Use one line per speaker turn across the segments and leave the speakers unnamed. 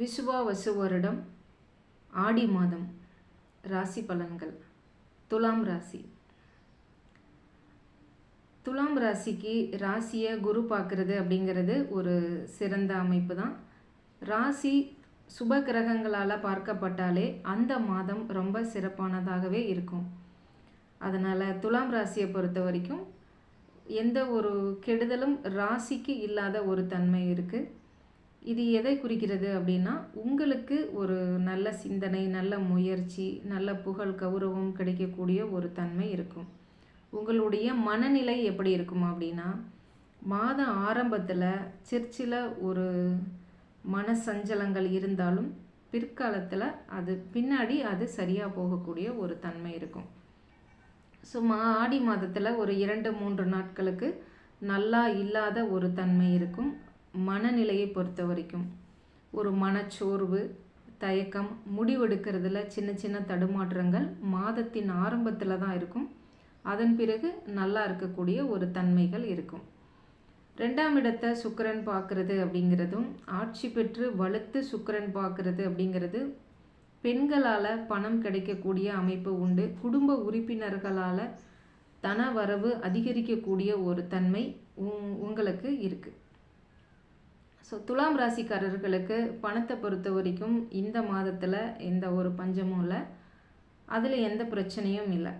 விசுவாவசு வருடம் ஆடி மாதம் ராசி பலன்கள். துலாம் ராசி. துலாம் ராசிக்கு ராசியை குரு பார்க்குறது அப்படிங்கிறது ஒரு சிறந்த அமைப்பு தான். ராசி சுப கிரகங்களால் பார்க்கப்பட்டாலே அந்த மாதம் ரொம்ப சிறப்பானதாகவே இருக்கும். அதனால் துலாம் ராசியை பொறுத்த வரைக்கும் எந்த ஒரு கெடுதலும் ராசிக்கு இல்லாத ஒரு தன்மை இருக்குது இது எதை குறிக்கிறது அப்படின்னா உங்களுக்கு ஒரு நல்ல சிந்தனை நல்ல முயற்சி நல்ல புகழ் கௌரவம் கிடைக்கக்கூடிய ஒரு தன்மை இருக்கும். உங்களுடைய மனநிலை எப்படி இருக்கும் அப்படின்னா மாத ஆரம்பத்தில் சர்ச்சில் ஒரு மன சஞ்சலங்கள் இருந்தாலும் பிற்காலத்தில் அது பின்னாடி அது சரியாக போகக்கூடிய ஒரு தன்மை இருக்கும். ஸோ மா ஆடி மாதத்தில் ஒரு இரண்டு மூன்று நாட்களுக்கு நல்லா இல்லாத ஒரு தன்மை இருக்கும். மனநிலையை பொறுத்த வரைக்கும் ஒரு மனச்சோர்வு தயக்கம் முடிவெடுக்கிறதுல சின்ன சின்ன தடுமாற்றங்கள் மாதத்தின் ஆரம்பத்தில் தான் இருக்கும். அதன் பிறகு நல்லா இருக்கக்கூடிய ஒரு தன்மைகள் இருக்கும். ரெண்டாம் இடத்தை சுக்கரன் பார்க்குறது அப்படிங்கிறதும் ஆட்சி பெற்று வலுத்து சுக்கரன் பார்க்குறது அப்படிங்கிறது பெண்களால் பணம் கிடைக்கக்கூடிய அமைப்பு உண்டு. குடும்ப உறுப்பினர்களால் தன வரவு அதிகரிக்கக்கூடிய ஒரு தன்மை உங்களுக்கு இருக்குது ஸோ துலாம் ராசிக்காரர்களுக்கு பணத்தை பொறுத்த வரைக்கும் இந்த மாதத்தில் எந்த ஒரு பஞ்சமும் இல்லை. அதில் எந்த பிரச்சனையும் இல்லை.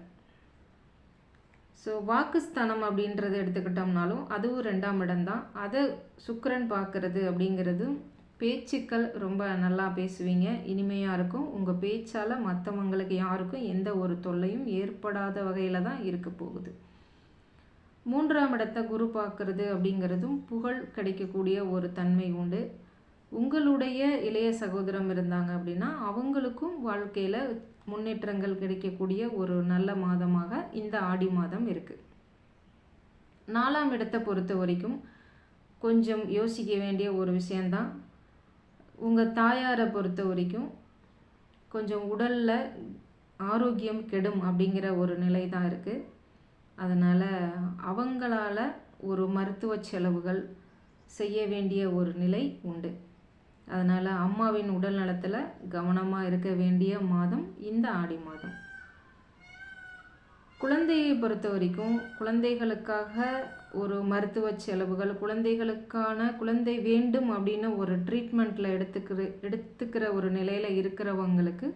ஸோ வாக்குஸ்தானம் அப்படின்றத எடுத்துக்கிட்டோம்னாலும் அதுவும் ரெண்டாம் இடம்தான் அதை சுக்கரன் பார்க்குறது அப்படிங்கிறதும் பேச்சுக்கள் ரொம்ப நல்லா பேசுவீங்க. இனிமையாக இருக்கும். உங்கள் பேச்சால் மற்றவங்களுக்கு யாருக்கும் எந்த ஒரு தொல்லையும் ஏற்படாத வகையில் தான் இருக்க போகுது. மூன்றாம் இடத்தை குரு பார்க்கறது அப்படிங்கிறதும் புகழ் கிடைக்கக்கூடிய ஒரு தன்மை உண்டு. உங்களுடைய இளைய சகோதரம் இருந்தாங்க அப்படின்னா அவங்களுக்கும் வாழ்க்கையில் முன்னேற்றங்கள் கிடைக்கக்கூடிய ஒரு நல்ல மாதமாக இந்த ஆடி மாதம் இருக்குது நாலாம் இடத்தை பொறுத்த வரைக்கும் கொஞ்சம் யோசிக்க வேண்டிய ஒரு விஷயந்தான் உங்கள் தாயாரை பொறுத்த வரைக்கும் கொஞ்சம் உடலில் ஆரோக்கியம் கெடும் அப்படிங்கிற ஒரு நிலை தான் இருக்குது அதனால் அவங்களால ஒரு மருத்துவ செலவுகள் செய்ய வேண்டிய ஒரு நிலை உண்டு. அதனால் அம்மாவின் உடல் நலத்தில் கவனமாக இருக்க வேண்டிய மாதம் இந்த ஆடி மாதம். குழந்தையை பொறுத்த வரைக்கும் குழந்தைகளுக்காக ஒரு மருத்துவ செலவுகள் குழந்தைகளுக்கான குழந்தை வேண்டும் அப்படின்னு ஒரு ட்ரீட்மெண்ட்டில் எடுத்துக்கிற எடுத்துக்கிற ஒரு நிலையில் இருக்கிறவங்களுக்கு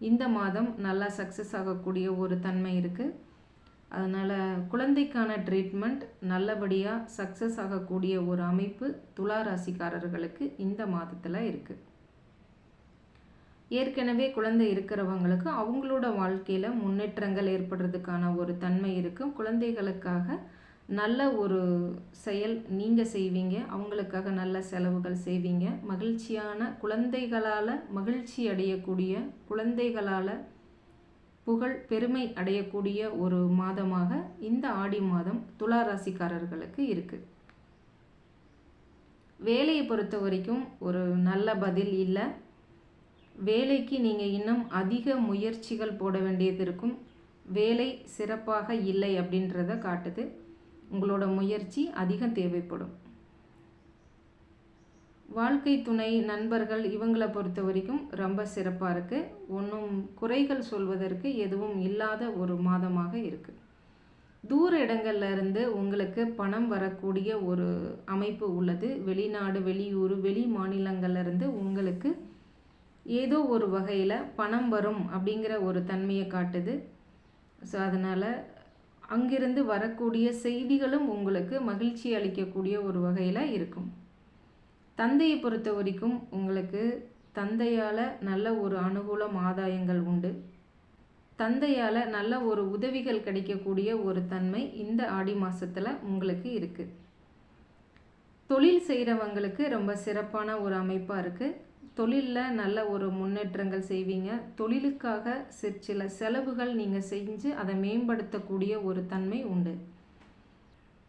இந்த மாதம் நல்லா சக்ஸஸ் ஆகக்கூடிய ஒரு தன்மை இருக்குது அதனால் குழந்தைக்கான ட்ரீட்மெண்ட் நல்லபடியாக சக்ஸஸ் ஆகக்கூடிய ஒரு அமைப்பு துலா ராசிக்காரர்களுக்கு இந்த மாதத்தில் இருக்குது ஏற்கனவே குழந்தை இருக்கிறவங்களுக்கு அவங்களோட வாழ்க்கையில் முன்னேற்றங்கள் ஏற்படுறதுக்கான ஒரு தன்மை இருக்கும். குழந்தைகளுக்காக நல்ல ஒரு செயல் நீங்கள் செய்வீங்க. அவங்களுக்காக நல்ல செலவுகள் செய்வீங்க. மகிழ்ச்சியான குழந்தைகளால் மகிழ்ச்சி அடையக்கூடிய குழந்தைகளால் புகழ் பெருமை அடையக்கூடிய ஒரு மாதமாக இந்த ஆடி மாதம் துலா ராசிக்காரர்களுக்கு இருக்குது வேலையை பொறுத்த வரைக்கும் ஒரு நல்ல பதில் இல்லை. வேலைக்கு நீங்கள் இன்னும் அதிக முயற்சிகள் போட வேண்டியது இருக்கும். வேலை சிறப்பாக இல்லை அப்படின்றத காட்டுது. உங்களோட முயற்சி அதிகம் தேவைப்படும். வாழ்க்கை துணை நண்பர்கள் இவங்களை பொறுத்த வரைக்கும் ரொம்ப சிறப்பாக இருக்குது ஒன்றும் குறைகள் சொல்வதற்கு எதுவும் இல்லாத ஒரு மாதமாக இருக்குது தூர இடங்கள்ல இருந்து உங்களுக்கு பணம் வரக்கூடிய ஒரு அமைப்பு உள்ளது. வெளிநாடு வெளியூர் வெளி மாநிலங்கள்லேருந்து உங்களுக்கு ஏதோ ஒரு வகையில் பணம் வரும் அப்படிங்கிற ஒரு தன்மையை காட்டுது. ஸோ அதனால் அங்கிருந்து வரக்கூடிய செய்திகளும் உங்களுக்கு மகிழ்ச்சி அளிக்கக்கூடிய ஒரு வகையில் இருக்கும். தந்தையை பொறுத்த வரைக்கும் உங்களுக்கு தந்தையால் நல்ல ஒரு அனுகூலம் ஆதாயங்கள் உண்டு. தந்தையால் நல்ல ஒரு உதவிகள் கிடைக்கக்கூடிய ஒரு தன்மை இந்த ஆடி மாதத்தில் உங்களுக்கு இருக்குது தொழில் செய்கிறவங்களுக்கு ரொம்ப சிறப்பான ஒரு அமைப்பாக இருக்குது தொழிலில் நல்ல ஒரு முன்னேற்றங்கள் செய்வீங்க. தொழிலுக்காக சில செலவுகள் நீங்கள் செஞ்சு அதை மேம்படுத்தக்கூடிய ஒரு தன்மை உண்டு.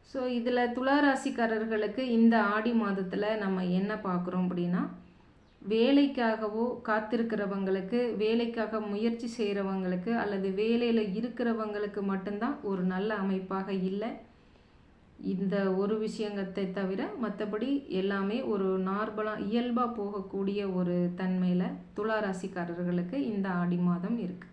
ஸோ இதில் துளாராசிக்காரர்களுக்கு இந்த ஆடி மாதத்தில் நம்ம என்ன பார்க்குறோம் அப்படின்னா வேலைக்காகவோ காத்திருக்கிறவங்களுக்கு வேலைக்காக முயற்சி செய்கிறவங்களுக்கு அல்லது வேலையில் இருக்கிறவங்களுக்கு மட்டும்தான் ஒரு நல்ல அமைப்பாக இல்லை. இந்த ஒரு விஷயங்கத்தை தவிர மற்றபடி எல்லாமே ஒரு நார்மலாக இயல்பாக போகக்கூடிய ஒரு தன்மையில் துளாராசிக்காரர்களுக்கு இந்த ஆடி மாதம் இருக்குது